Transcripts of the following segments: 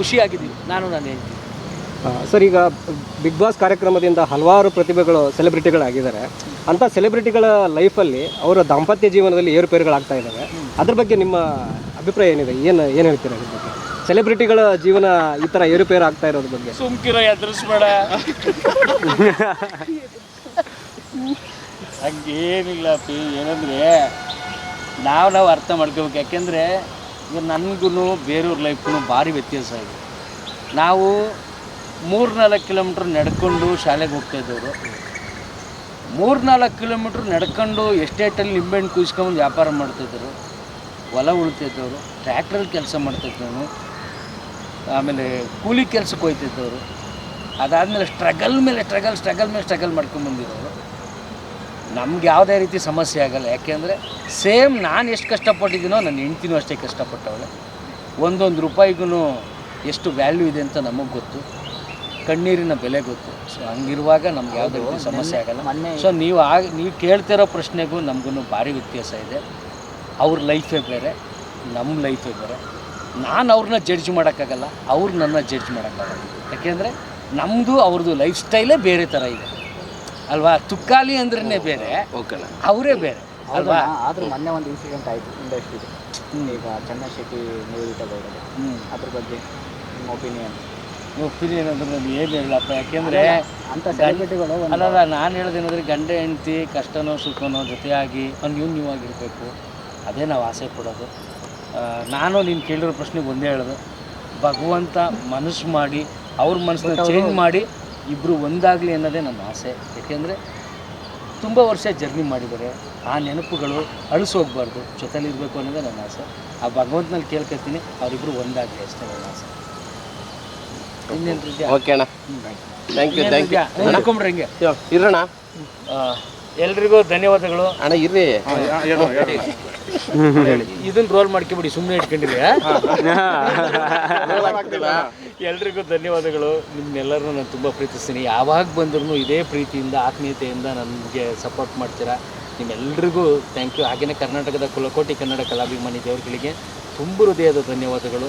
ಖುಷಿಯಾಗಿದ್ದೀವಿ. ನಾನು ನನ್ನ ಹೇಳ್ತೀನಿ ಸರ್ ಈಗ ಬಿಗ್ ಬಾಸ್ ಕಾರ್ಯಕ್ರಮದಿಂದ ಹಲವಾರು ಪ್ರತಿಭೆಗಳು ಸೆಲೆಬ್ರಿಟಿಗಳಾಗಿದ್ದಾರೆ ಅಂಥ ಸೆಲೆಬ್ರಿಟಿಗಳ ಲೈಫಲ್ಲಿ ಅವರ ದಾಂಪತ್ಯ ಜೀವನದಲ್ಲಿ ಏರುಪೇರುಗಳಾಗ್ತಾ ಇದ್ದಾವೆ. ಅದ್ರ ಬಗ್ಗೆ ನಿಮ್ಮ ಅಭಿಪ್ರಾಯ ಏನಿದೆ? ಏನು ಏನು ಹೇಳ್ತೀರಾ ಅದ್ರ ಬಗ್ಗೆ? ಸೆಲೆಬ್ರಿಟಿಗಳ ಜೀವನ ಈ ಥರ ಏರುಪೇರು ಆಗ್ತಾ ಇರೋದ್ರ ಬಗ್ಗೆ. ಸುಮ್ಕಿರೋ ಎದುರಿಸ್ಬೇಡ. ಹಂಗೇನಿಲ್ಲ ಪಿ ಏನಂದರೆ ನಾವು ನಾವು ಅರ್ಥ ಮಾಡ್ಕೋಬೇಕು. ಯಾಕೆಂದರೆ ಈಗ ನನಗೂ ಬೇರೆಯವ್ರ ಲೈಫ್ಗೂ ಭಾರಿ ವ್ಯತ್ಯಾಸ ಇದೆ. ನಾವು ಮೂರ್ನಾಲ್ಕು ಕಿಲೋಮೀಟ್ರ್ ನಡ್ಕೊಂಡು ಶಾಲೆಗೆ ಹೋಗ್ತಾ ಇದ್ದವರು. ಮೂರ್ನಾಲ್ಕು ಕಿಲೋಮೀಟ್ರ್ ನಡ್ಕೊಂಡು ಎಸ್ಟೇಟಲ್ಲಿ ನಿಂಬೆಹಣ್ಣು ಕುಯ್ಸ್ಕೊಂಡು ವ್ಯಾಪಾರ ಮಾಡ್ತಿದ್ದರು ಹೊಲ ಉಳ್ತಿದ್ದವರು ಟ್ರ್ಯಾಕ್ಟ್ರಲ್ಲಿ ಕೆಲಸ ಮಾಡ್ತಿದ್ದವನು ಆಮೇಲೆ ಕೂಲಿ ಕೆಲಸಕ್ಕೆ ಹೋಗ್ತಿದ್ದವರು ಅದಾದಮೇಲೆ ಸ್ಟ್ರಗಲ್ ಮೇಲೆ ಸ್ಟ್ರಗಲ್ ಸ್ಟ್ರಗಲ್ ಮೇಲೆ ಸ್ಟ್ರಗಲ್ ಮಾಡ್ಕೊಂಬಂದಿರೋರು. ನಮ್ಗೆ ಯಾವುದೇ ರೀತಿ ಸಮಸ್ಯೆ ಆಗಲ್ಲ. ಯಾಕೆಂದರೆ ಸೇಮ್ ನಾನು ಎಷ್ಟು ಕಷ್ಟಪಟ್ಟಿದ್ದೀನೋ ನನ್ನ ಹೆಂಡ್ತಿನೂ ಅಷ್ಟೇ ಕಷ್ಟಪಟ್ಟವಳೆ. ಒಂದೊಂದು ರೂಪಾಯಿಗೂ ಎಷ್ಟು ವ್ಯಾಲ್ಯೂ ಇದೆ ಅಂತ ನಮಗೆ ಗೊತ್ತು. ಕಣ್ಣೀರಿನ ಬೆಲೆ ಗೊತ್ತು. ಸೊ ಹಂಗಿರುವಾಗ ನಮ್ಗೆ ಯಾವುದೇ ರೀತಿ ಸಮಸ್ಯೆ ಆಗಲ್ಲ. ಸೊ ನೀವು ಆಗ ನೀವು ಕೇಳ್ತಿರೋ ಪ್ರಶ್ನೆಗೂ ನಮಗೂ ಭಾರಿ ವ್ಯತ್ಯಾಸ ಇದೆ. ಅವ್ರ ಲೈಫೇ ಬೇರೆ ನಮ್ಮ ಲೈಫೇ ಬೇರೆ. ನಾನು ಅವ್ರನ್ನ ಜಡ್ಜ್ ಮಾಡೋಕ್ಕಾಗಲ್ಲ ಅವ್ರು ನನ್ನ ಜಡ್ಜ್ ಮಾಡೋಕ್ಕಾಗಲ್ಲ. ಯಾಕೆಂದರೆ ನಮ್ಮದು ಅವ್ರದ್ದು ಲೈಫ್ ಸ್ಟೈಲೇ ಬೇರೆ ಥರ ಇದೆ. ಅಲ್ವಾ? ತುಕ್ಕಾಲಿ ಅಂದ್ರೆ ಬೇರೆ. ಅವರೇ ಬೇರೆ ಅಲ್ವಾ? ಆದ್ರೂ ಮೊನ್ನೆ ಒಂದು ಇನ್ಸಿಡೆಂಟ್ ಆಯಿತು ಇಂಡಸ್ಟ್ರಿ ಈಗ ಚಂದ್ರಶೆಟ್ಟಿ ನಿವೇದಿತ ಗೌಡರು ಹ್ಞೂ ಅದ್ರ ಬಗ್ಗೆ ನಿಮ್ಮ ಒಪಿನಿಯನ್ ಒಪಿನಿಯನ್ ಅಂದ್ರೆ ನಾನು ಏನು ಹೇಳಪ್ಪ? ಯಾಕೆಂದರೆ ಅಂತ ಸೆಲೆಬ್ರಿಟಿಗಳು ಅಲ್ಲಲ್ಲ ನಾನು ಹೇಳೋದೇನಂದ್ರೆ ಗಂಡ ಹೆಂಡತಿ ಕಷ್ಟನೋ ಸುಖನೋ ಜೊತೆಯಾಗಿ ಅನ್ಯೂನ್ಯವಾಗಿರಬೇಕು ಅದೇ ನಾವು ಆಸೆ ಕೊಡೋದು ನಾನು ನೀನು ಕೇಳಿರೋ ಪ್ರಶ್ನೆಗೆ ಒಂದೇ ಹೇಳೋದು. ಭಗವಂತ ಮನಸ್ಸು ಮಾಡಿ ಅವ್ರ ಮನಸ್ಸನ್ನ ಚೇಂಜ್ ಮಾಡಿ ಇಬ್ಬರು ಒಂದಾಗಲಿ ಅನ್ನೋದೇ ನನ್ನ ಆಸೆ. ಯಾಕೆಂದರೆ ತುಂಬ ವರ್ಷ ಜರ್ನಿ ಮಾಡಿದ್ದಾರೆ. ಆ ನೆನಪುಗಳು ಅಳಿಸೋಗ್ಬಾರ್ದು. ಜೊತೆಲಿರಬೇಕು ಅನ್ನೋದೇ ನನ್ನ ಆಸೆ. ಆ ಭಗವಂತನಲ್ಲಿ ಕೇಳ್ಕೊತೀನಿ ಅವರಿಬ್ಬರು ಒಂದಾಗಲಿ ಅಷ್ಟೇ ನನ್ನ ಆಸೆ. ಇನ್ನೇನು ಓಕೆ ಅಣ್ಣ. ಥ್ಯಾಂಕ್ ಯು ಥ್ಯಾಂಕ್ ಯು ಇರೋಣ ಎಲ್ರಿಗೂ ಧನ್ಯವಾದಗಳು. ಅಣ್ಣ ಇರ್ರಿ. ಇದನ್ನ ರೋಲ್ ಮಾಡ್ಕೊಬಿಡಿ ಸುಮ್ಮನೆ ಇಟ್ಕೊಂಡಿರಿ ಎಲ್ರಿಗೂ ಧನ್ಯವಾದಗಳು. ನಿಮ್ಮೆಲ್ಲರನ್ನೂ ನಾನು ತುಂಬ ಪ್ರೀತಿಸ್ತೀನಿ. ಯಾವಾಗ ಬಂದ್ರೂ ಇದೇ ಪ್ರೀತಿಯಿಂದ ಆತ್ಮೀಯತೆಯಿಂದ ನನಗೆ ಸಪೋರ್ಟ್ ಮಾಡ್ತೀರಾ? ನಿಮ್ಮೆಲ್ರಿಗೂ ಥ್ಯಾಂಕ್ ಯು ಹಾಗೆಯೇ ಕರ್ನಾಟಕದ ಕುಲಕೋಟಿ ಕನ್ನಡ ಕಲಾಭಿಮಾನಿ ದೇವರುಗಳಿಗೆ ತುಂಬ ಹೃದಯದ ಧನ್ಯವಾದಗಳು.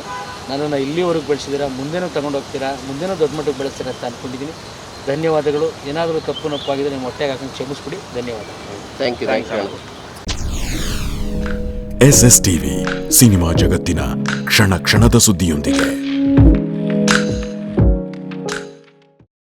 ನನ್ನನ್ನು ಇಲ್ಲಿವರೆಗೂ ಬೆಳೆಸಿದಿರ ಮುಂದೆನೂ ತಗೊಂಡು ಹೋಗ್ತೀರಾ ಮುಂದೆನೂ ದೊಡ್ಡ ಮಟ್ಟಕ್ಕೆ ಬೆಳೆಸ್ತೀರಾ ಅಂತ ಅಂದ್ಕೊಂಡಿದ್ದೀನಿ ಧನ್ಯವಾದಗಳು. ಏನಾದರೂ ತಪ್ಪು ನಪ್ಪಾಗಿದ್ರೆ ನಿಮ್ಮ ಹೊಟ್ಟೆಗೆ ಹಾಕೊಂಡು ಕ್ಷಮಿಸ್ಬಿಡಿ. ಧನ್ಯವಾದಗಳು thank you thank you S S TV cinema ಜಗತ್ತಿನ ಕ್ಷಣ ಕ್ಷಣದ ಸುದ್ದಿಯೊಂದಿಗೆ.